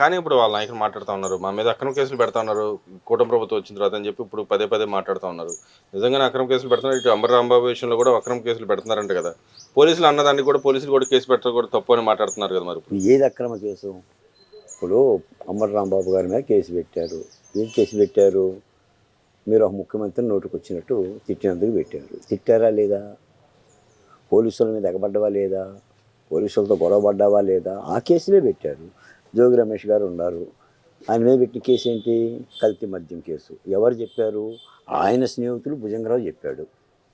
కానీ ఇప్పుడు వాళ్ళ నాయకులు మాట్లాడుతూ ఉన్నారు. మా మీద అక్రమ కేసులు పెడతా ఉన్నారు. కూటమి ప్రభుత్వం వచ్చిన తర్వాత అని చెప్పి ఇప్పుడు పదే పదే మాట్లాడుతూ ఉన్నారు. నిజంగానే అక్రమ కేసులు పెడుతున్నారు. ఇటు అంబర్ రాంబాబు విషయంలో కూడా అక్రమ కేసులు పెడుతున్నారంట కదా. పోలీసులు అన్నదాన్ని కూడా పోలీసులు కూడా కేసు పెట్టడం కూడా తప్పు అని మాట్లాడుతున్నారు కదా మరి ఇప్పుడు. ఏది అక్రమ కేసు? ఇప్పుడు అంబటి రాంబాబు గారి మీద కేసు పెట్టారు. ఏం కేసు పెట్టారు? మీరు ఒక ముఖ్యమంత్రిని నోటికి వచ్చినట్టు తిట్టినందుకు పెట్టారు. తిట్టారా లేదా? పోలీసుల మీద ఎగబడ్డవా లేదా? పోలీసులతో గొడవ పడ్డావా లేదా? ఆ కేసులే పెట్టారు. జోగి రమేష్ గారు ఉన్నారు. ఆయన మీద పెట్టిన కేసు ఏంటి? కల్తీ మద్యం కేసు. ఎవరు చెప్పారు? ఆయన స్నేహితులు భుజంగరావు చెప్పాడు.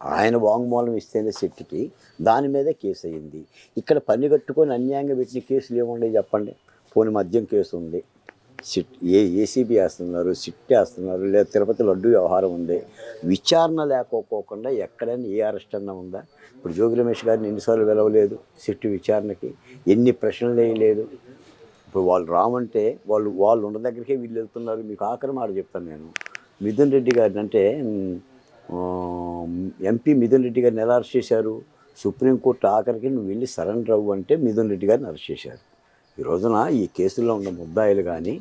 ఆయన వాంగ్మూలం ఇస్తేనే శెట్టికి దాని మీదే కేసు అయ్యింది ఇక్కడ పని కట్టుకొని అన్యాయంగా పెట్టిన కేసులు ఏముండే చెప్పండి? పోనీ మద్యం కేసు ఉంది. సిట్ ఏ ఏసీబీ వేస్తున్నారు సిట్ వేస్తున్నారు లేదా తిరుపతి లడ్డు వ్యవహారం ఉంది. విచారణ లేకపోకుండా ఎక్కడైనా ఏ అరెస్ట్ అన్నా ఉందా? ఇప్పుడు జోగి రమేష్ గారిని ఎన్నిసార్లు వెలవలేదు సిట్టు విచారణకి. ఎన్ని ప్రశ్నలు వేయలేదు. ఇప్పుడు వాళ్ళు రామంటే వాళ్ళు వాళ్ళు ఉన్న దగ్గరికే వీళ్ళు వెళ్తున్నారు. మీకు ఆఖరి మాట చెప్తాను నేను. మిథున్ రెడ్డి గారిని అంటే ఎంపీ మిథున్ రెడ్డి గారిని ఎలా అరెస్ట్ చేశారు? సుప్రీంకోర్టు ఆఖరికి నువ్వు వెళ్ళి సరెండర్ అవ్వు అంటే మిథున్ రెడ్డి గారిని అరెస్ట్ చేశారు. ఈ రోజున ఈ కేసులో ఉన్న ముద్దాయిలు కానీ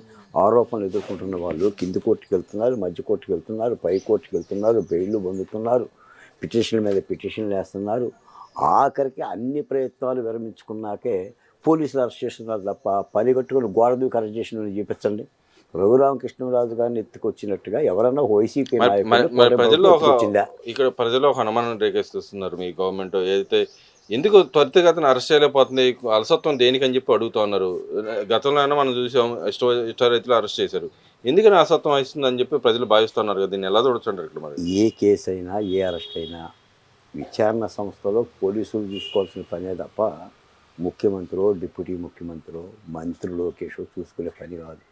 ఆరోపణలు ఎదుర్కొంటున్న వాళ్ళు కింది కోర్టుకు వెళ్తున్నారు మధ్య కోర్టుకు వెళ్తున్నారు పై కోర్టుకి వెళ్తున్నారు బెయిల్ పొందుతున్నారు పిటిషన్ల మీద పిటిషన్లు వేస్తున్నారు. ఆఖరికి అన్ని ప్రయత్నాలు విరమించుకున్నాకే పోలీసులు అరెస్ట్ చేస్తున్నారు తప్ప పని కట్టుకుని గోడ దూకి అరెస్ట్ చేసిన చూపించండి. రఘురామకృష్ణరాజు గారిని ఎత్తుకొచ్చినట్టుగా ఎవరన్నా వైసీపీ ప్రజల్లో ఇక్కడ ప్రజల్లో ఒక అనుమానం రేకెత్తిస్తున్నారు మీ గవర్నమెంట్ ఏదైతే ఎందుకు త్వరితగతిన అరెస్ట్ చేయలేకపోతుంది? అలసత్వం దేనికని చెప్పి అడుగుతా ఉన్నారు. గతంలో అయినా మనం చూసాం ఇష్ట ఇష్టారీతిలో అరెస్ట్ చేశారు. ఎందుకని అలసత్వం వస్తుందని చెప్పి ప్రజలు భావిస్తున్నారు కదా దీన్ని ఎలా చూడొచ్చంటారు ఇక్కడ మరి? ఏ కేసు అయినా ఏ అరెస్ట్ అయినా విచారణ సంస్థలో పోలీసులు చూసుకోవాల్సిన పనే తప్ప ముఖ్యమంత్రో డిప్యూటీ ముఖ్యమంత్రో మంత్రి లోకేషో చూసుకునే పని కాదు.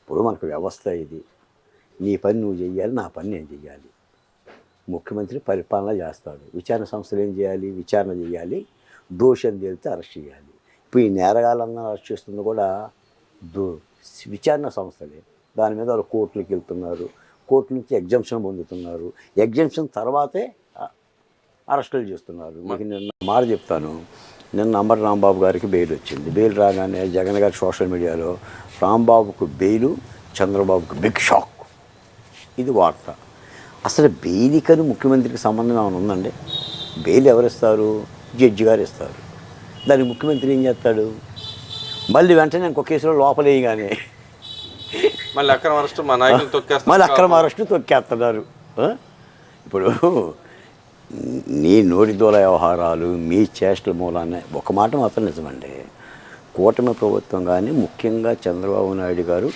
ఇప్పుడు మనకు వ్యవస్థ ఇది. నీ పని నువ్వు చెయ్యాలి నా పని నేను చెయ్యాలి. ముఖ్యమంత్రి పరిపాలన చేస్తాడు. విచారణ సంస్థలు ఏం చేయాలి? విచారణ చేయాలి. దోషం తేలితే అరెస్ట్ చేయాలి. ఇప్పుడు ఈ నేరగాళ్ళందరూ అరెస్ట్ చేస్తుంది కూడా దో విచారణ సంస్థలే. దాని మీద వాళ్ళు కోర్టులకు వెళ్తున్నారు. కోర్టు నుంచి ఎగ్జంప్షన్ పొందుతున్నారు. ఎగ్జంప్షన్ తర్వాతే అరెస్టులు చేస్తున్నారు. మీకు నిన్న మాట చెప్తాను. నిన్న అంబటి రాంబాబు గారికి బెయిల్ వచ్చింది. బెయిల్ రాగానే జగన్ గారి సోషల్ మీడియాలో రాంబాబుకు బెయిలు చంద్రబాబుకు బిగ్ షాక్. ఇది వార్త. అసలు బెయిలికను ముఖ్యమంత్రికి సంబంధం ఏమైనా ఉందండి? బెయిల్ ఎవరిస్తారు? జడ్జి గారు ఇస్తారు. దానికి ముఖ్యమంత్రి ఏం చేస్తాడు? మళ్ళీ వెంటనే ఇంకో కేసులో లోపలేయగానే మళ్ళీ అక్రమ అరెస్ట్ మా నాయకులు తొక్కేస్తారు మళ్ళీ అక్రమ అరెస్టు తొక్కేస్తున్నారు? ఇప్పుడు నీ నోటిదూల వ్యవహారాలు మీ చేష్టల మూలానే ఒక మాట మాత్రం నిజమండి. కూటమి ప్రభుత్వం కానీ ముఖ్యంగా చంద్రబాబు నాయుడు గారు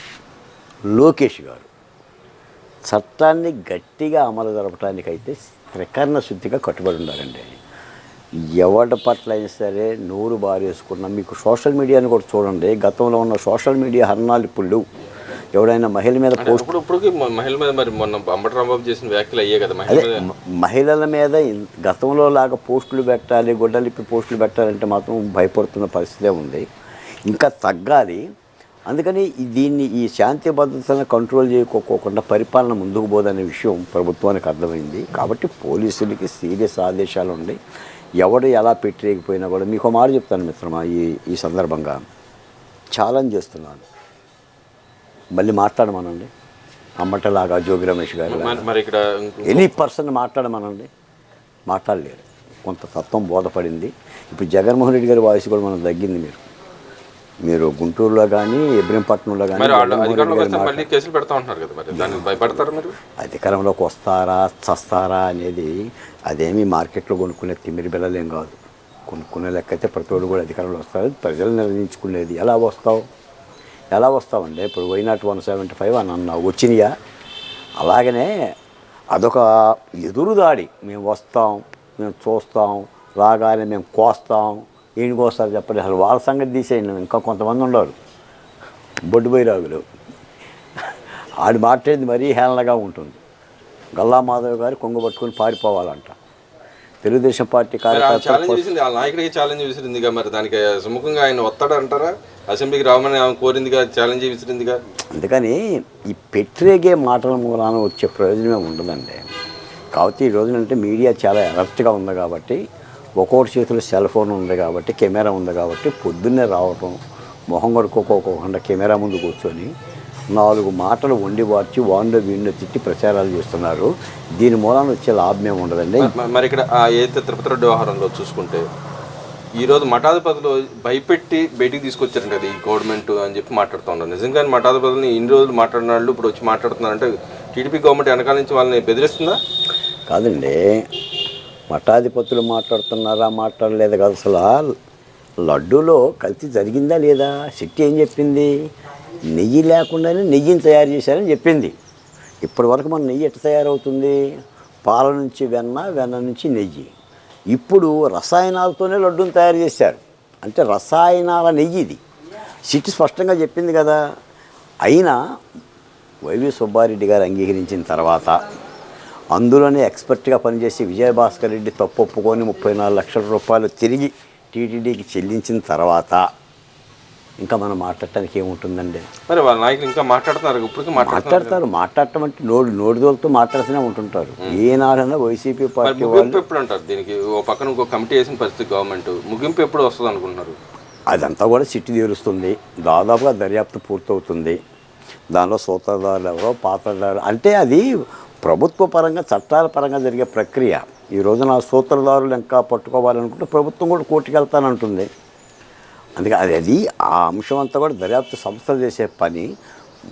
లోకేష్ గారు చట్టాన్ని గట్టిగా అమలు జరపడానికైతే త్రికరణ శుద్ధిగా కట్టుబడి ఉండాలండి ఎవరి పట్ల అయినా సరే నోరు బారేసుకున్న మీకు సోషల్ మీడియాని కూడా చూడండి. గతంలో ఉన్న సోషల్ మీడియా హరణాలు ఇప్పుడు లేవు. ఎవడైనా మహిళ మీద పోస్ట్ ఇప్పుడు ఇప్పటికి మ- మహిళ మీద మరి మొన్న అంబటి రాంబాబు చేసిన వ్యాఖ్యలు అయ్యే కదా అదే మహిళల మీద గతంలో లాగా పోస్టులు పెట్టాలి గుడ్డలిప్పి పోస్టులు పెట్టాలంటే మాత్రం భయపడుతున్న పరిస్థితే ఉంది. ఇంకా తగ్గాలి. అందుకని దీన్ని ఈ శాంతి భద్రతలను కంట్రోల్ చేయకోకుండా పరిపాలన ముందుకు పోదనే విషయం ప్రభుత్వానికి అర్థమైంది. కాబట్టి పోలీసులకి సీరియస్ ఆదేశాలు ఉండి ఎవడు ఎలా పెట్టలేకపోయినా కూడా మీకు మాట చెప్తాను మిత్రమా ఈ ఈ సందర్భంగా? ఛాలెంజ్ చేస్తున్నాను. మళ్ళీ మాట్లాడమనండి. అమ్మటలాగా జోగి రమేష్ గారు మరి- ఇక్కడ ఇంకో- ఎనీ పర్సన్ మాట్లాడమనండి. మాట్లాడలేరు. కొంత తత్వం బోధపడింది. ఇప్పుడు జగన్మోహన్ రెడ్డి గారి వాయిస్ కూడా మనం తగ్గింది మీరు. మీరు గుంటూరులో కానీ ఇబ్రహీంపట్నంలో కానీ అధికారంలోకి వస్తారా చస్తారా అనేది అదేమీ మార్కెట్లో కొనుక్కునే తిమ్మిరి బిల్లలేం కాదు. కొనుక్కునే లెక్క అయితే ప్రతి కూడా అధికారంలో వస్తారు. ప్రజలు నిర్ణయించుకునేది ఎలా వస్తావు? ఎలా వస్తామండి ఇప్పుడు why not one seventy five అని అన్నావు. వచ్చినాయా? అలాగనే అదొక ఎదురుదాడి మేము వస్తాం మేము చూస్తాం రాగానే మేము కోస్తాం ఈయన కోస్తారు చెప్పండి. అసలు వాళ్ళ సంగతి తీసేయండి. ఇంకా కొంతమంది ఉండరు. బొడ్డు బైరాగులు ఆడు మాట్లాడింది మరీ హేళనగా ఉంటుంది. గల్లా మాధవ్ గారు కొంగు పట్టుకొని పారిపోవాలంట. తెలుగుదేశం పార్టీ నాయకుడికి ఛాలెంజ్ విసిరిందిగా మరి దానికి సుముఖంగా ఆయన వస్తాడు అంటారా అసెంబ్లీకి రావమని ఆమె కోరిందిగా ఛాలెంజ్ విసిరిందిగా అందుకని ఈ పెట్టిరేగే మాటల మూలాన వచ్చే ప్రయోజనమే ఉండదండి. కాబట్టి ఈ రోజున అంటే మీడియా చాలా అలర్ట్గా ఉంది కాబట్టి ఒక్కొక్కటి చేతిలో సెల్ ఫోన్ ఉంది కాబట్టి కెమెరా ఉంది కాబట్టి పొద్దున్నే రావటం మొహం కొడుకోకోకుండా కెమెరా ముందు కూర్చొని నాలుగు మాటలు వండి వార్చి వాండో వీడిని తిట్టి ప్రచారాలు చేస్తున్నారు. దీని మూలాన వచ్చే లాభం ఏమి ఉండదండి మరి ఇక్కడ ఆ ఏదైతే తిరుపతి రెడ్డి వ్యవహారంలో చూసుకుంటే ఈ రోజు మఠాధిపతులు భయపెట్టి బయటికి తీసుకొచ్చారంట కదా ఈ గవర్నమెంట్ అని చెప్పి మాట్లాడుతూ ఉన్నారు. నిజంగానే మఠాధిపతులని ఇన్ని రోజులు మాట్లాడిన వాళ్ళు ఇప్పుడు వచ్చి మాట్లాడుతున్నారంటే టీడీపీ గవర్నమెంట్ వెనకాల నుంచి వాళ్ళని బెదిరిస్తుందా? కాదండి. మఠాధిపతులు మాట్లాడుతున్నారా మాట్లాడలేదు కదా అసలు. లడ్డూలో కల్తీ జరిగిందా లేదా? శక్తి ఏం చెప్పింది? నెయ్యి లేకుండానే నెయ్యిని తయారు చేశారని చెప్పింది. ఇప్పటి వరకు మన నెయ్యి ఎట్లా తయారవుతుంది? పాల నుంచి వెన్న వెన్న నుంచి నెయ్యి. ఇప్పుడు రసాయనాలతోనే లడ్డూని తయారు చేశారు. అంటే రసాయనాల నెయ్యి ఇది. సిట్ స్పష్టంగా చెప్పింది కదా. అయినా వైవి సుబ్బారెడ్డి గారు అంగీకరించిన తర్వాత అందులోనే ఎక్స్పర్ట్గా పనిచేసి విజయభాస్కర్ రెడ్డి తప్పు ఒప్పుకొని ముప్పై నాలుగు లక్షల రూపాయలు తిరిగి టీటీడీకి చెల్లించిన తర్వాత ఇంకా మనం మాట్లాడటానికి ఏముంటుందండి? మరి వాళ్ళ నాయకులు ఇంకా మాట్లాడుతున్నారు ఇప్పటికీ మాట్లాడుతున్నారు. మాట్లాడతారు మాట్లాడటం అంటే నోడు నోడుదోలతో మాట్లాడుతూనే ఉంటుంటారు. ఏనాడైనా వైసీపీ పార్టీ వాళ్ళు ఎప్పుడు అంటారు దీనికి? ఓ పక్కన ఇంకో కమిటీ వేసిన పరిస్థితి గవర్నమెంట్. ముగింపు ఎప్పుడు వస్తుంది అనుకుంటున్నారు? అదంతా కూడా సిట్టి తీరుస్తుంది. దాదాపుగా దర్యాప్తు పూర్తవుతుంది. దానిలో సూత్రధారులు ఎవరో పాత్రధారులు అంటే అది ప్రభుత్వ పరంగా చట్టాల పరంగా జరిగే ప్రక్రియ. ఈ రోజున సూత్రధారులు ఇంకా పట్టుకోవాలనుకుంటే ప్రభుత్వం కూడా కోర్టుకు వెళ్తానంటుంది అందుకే అది అది ఆ అంశం అంతా కూడా దర్యాప్తు సంస్థలు చేసే పని.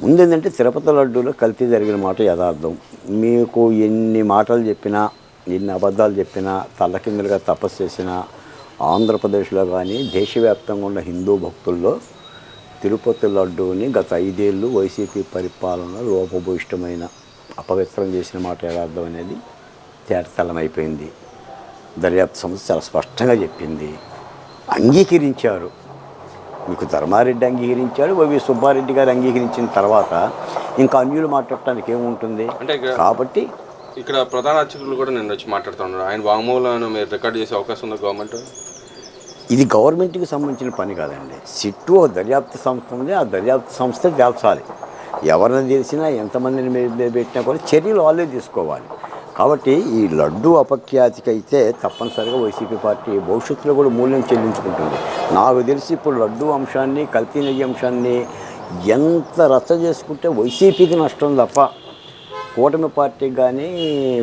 ముందేంటంటే తిరుపతి లడ్డూలో కల్తీ జరిగిన మాట యథార్థం. మీకు ఎన్ని మాటలు చెప్పినా ఎన్ని అబద్ధాలు చెప్పినా తల్లకిందులుగా తపస్సు చేసినా ఆంధ్రప్రదేశ్లో కానీ దేశవ్యాప్తంగా ఉన్న హిందూ భక్తుల్లో తిరుపతి లడ్డూని గత ఐదేళ్ళు వైసీపీ పరిపాలన లోపభూయిష్టమైన అపవిత్రం చేసిన మాట యథార్థం అనేది తేటతలమైపోయింది దర్యాప్తు సంస్థ చాలా స్పష్టంగా చెప్పింది. అంగీకరించారు. మీకు ధర్మారెడ్డి అంగీకరించాడు వైవి సుబ్బారెడ్డి గారు అంగీకరించిన తర్వాత ఇంకా అన్యులు మాట్లాడటానికి ఏముంటుంది? అంటే ఇక్కడ కాబట్టి ఇక్కడ ప్రధాన అర్చకులు కూడా నేను వచ్చి మాట్లాడుతున్నారు ఆయన వాంగ్మూలను మీరు రికార్డ్ చేసే అవకాశం ఉందా గవర్నమెంట్? ఇది గవర్నమెంట్కి సంబంధించిన పని కాదండి. సిట్టు ఒక దర్యాప్తు సంస్థ ఉంది. ఆ దర్యాప్తు సంస్థ తేల్చాలి. ఎవరిని తెలిసినా ఎంతమందిని మీద మీద పెట్టినా కూడా చర్యలు వాళ్ళే తీసుకోవాలి. కాబట్టి ఈ లడ్డు అపఖ్యాతికైతే తప్పనిసరిగా వైసీపీ పార్టీ భవిష్యత్తులో కూడా మూల్యం చెల్లించుకుంటుంది. నాకు తెలిసి ఇప్పుడు లడ్డు అంశాన్ని కల్తీ నెయ్యి అంశాన్ని ఎంత రచ్చ చేసుకుంటే వైసీపీకి నష్టం తప్ప కూటమి పార్టీకి కానీ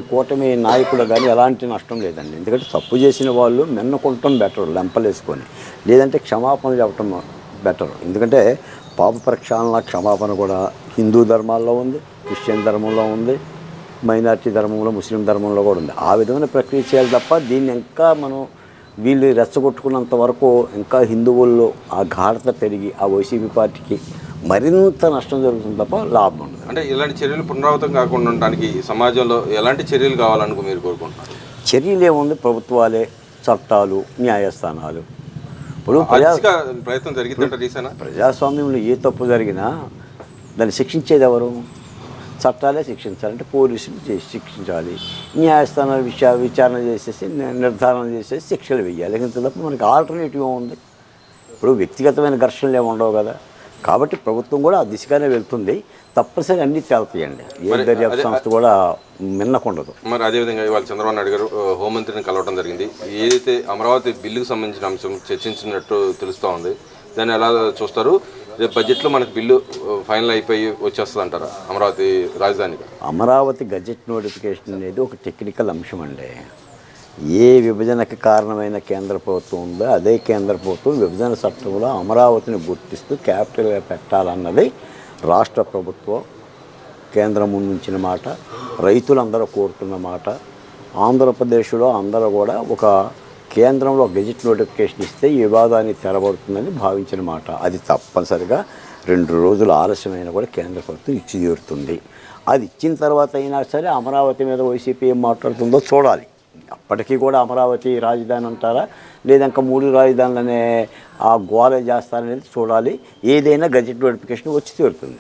కూటమి నాయకులు కానీ ఎలాంటి నష్టం లేదండి. ఎందుకంటే తప్పు చేసిన వాళ్ళు మెన్నకుంటాం బెటర్ లెంపలేసుకొని. లేదంటే క్షమాపణ చెప్పటం బెటర్. ఎందుకంటే పాప ప్రక్షాళన క్షమాపణ కూడా హిందూ ధర్మాల్లో ఉంది క్రిస్టియన్ ధర్మంలో ఉంది. మైనారిటీ ధర్మంలో ముస్లిం ధర్మంలో కూడా ఉంది. ఆ విధమైన ప్రక్రియ చేయాలి తప్ప దీన్ని ఇంకా మనం వీళ్ళు రెచ్చగొట్టుకున్నంత వరకు ఇంకా హిందువుల్లో ఆ గాఢత పెరిగి ఆ వైసీపీ పార్టీకి మరింత నష్టం జరుగుతుంది తప్ప లాభం ఉండదు. అంటే ఇలాంటి చర్యలు పునరావృతం కాకుండా ఉండడానికి సమాజంలో ఎలాంటి చర్యలు కావాలని మీరు కోరుకుంటున్నారు? చర్యలు ఏముంది? ప్రభుత్వాలే చట్టాలు న్యాయస్థానాలు. ఇప్పుడు ప్రజాస్వామ్యంలో ఏ తప్పు జరిగినా దాన్ని శిక్షించేది ఎవరు? చట్టాలే శిక్షించాలి అంటే పోలీసులు చేసి శిక్షించాలి. న్యాయస్థానాలు విచార విచారణ చేసేసి నిర్ధారణ చేసేసి శిక్షలు వేయాలి. ఇంత తప్ప మనకి ఆల్టర్నేటివ్ ఉంది. ఇప్పుడు వ్యక్తిగతమైన ఘర్షణలు ఏమి ఉండవు కదా. కాబట్టి ప్రభుత్వం కూడా ఆ దిశగానే వెళ్తుంది. తప్పనిసరి అన్నీ తేలుతాయండి. ఏ దర్యాప్తు సంస్థ కూడా మిన్నకుండదు. మరి అదేవిధంగా ఇవాళ చంద్రబాబు నాయుడు గారు హోంమంత్రిని కలవడం జరిగింది. ఏదైతే అమరావతి బిల్లుకు సంబంధించిన అంశం చర్చించినట్టు తెలుస్తూ ఉంది దాన్ని ఎలా చూస్తారు? రేపు బడ్జెట్లో మనకు బిల్లు ఫైనల్ అయిపోయి వచ్చేస్తుంది అంటారా అమరావతి రాజధానికి అమరావతి గజెట్ నోటిఫికేషన్ అనేది ఒక టెక్నికల్ అంశం అండి. ఏ విభజనకు కారణమైన కేంద్ర ప్రభుత్వం ఉందో అదే కేంద్ర ప్రభుత్వం విభజన చట్టంలో అమరావతిని గుర్తిస్తూ క్యాపిటల్గా పెట్టాలన్నది రాష్ట్ర ప్రభుత్వం కేంద్రం ముందుంచిన మాట రైతులందరూ కోరుతున్న మాట. ఆంధ్రప్రదేశ్లో అందరూ కూడా ఒక కేంద్రంలో గెజిట్ నోటిఫికేషన్ ఇస్తే ఈ వివాదాన్ని తెరబడుతుందని భావించిన మాట. అది తప్పనిసరిగా రెండు రోజులు ఆలస్యమైన కూడా కేంద్ర ప్రభుత్వం ఇచ్చి తీరుతుంది. అది ఇచ్చిన తర్వాత అయినా సరే అమరావతి మీద వైసీపీ ఏం మాట్లాడుతుందో చూడాలి. అప్పటికీ కూడా అమరావతి రాజధాని అంటారా? లేదంక మూడు రాజధానులనే ఆ గోల చేస్తారనేది చూడాలి. ఏదైనా గజెట్ నోటిఫికేషన్ వచ్చి తీరుతుంది.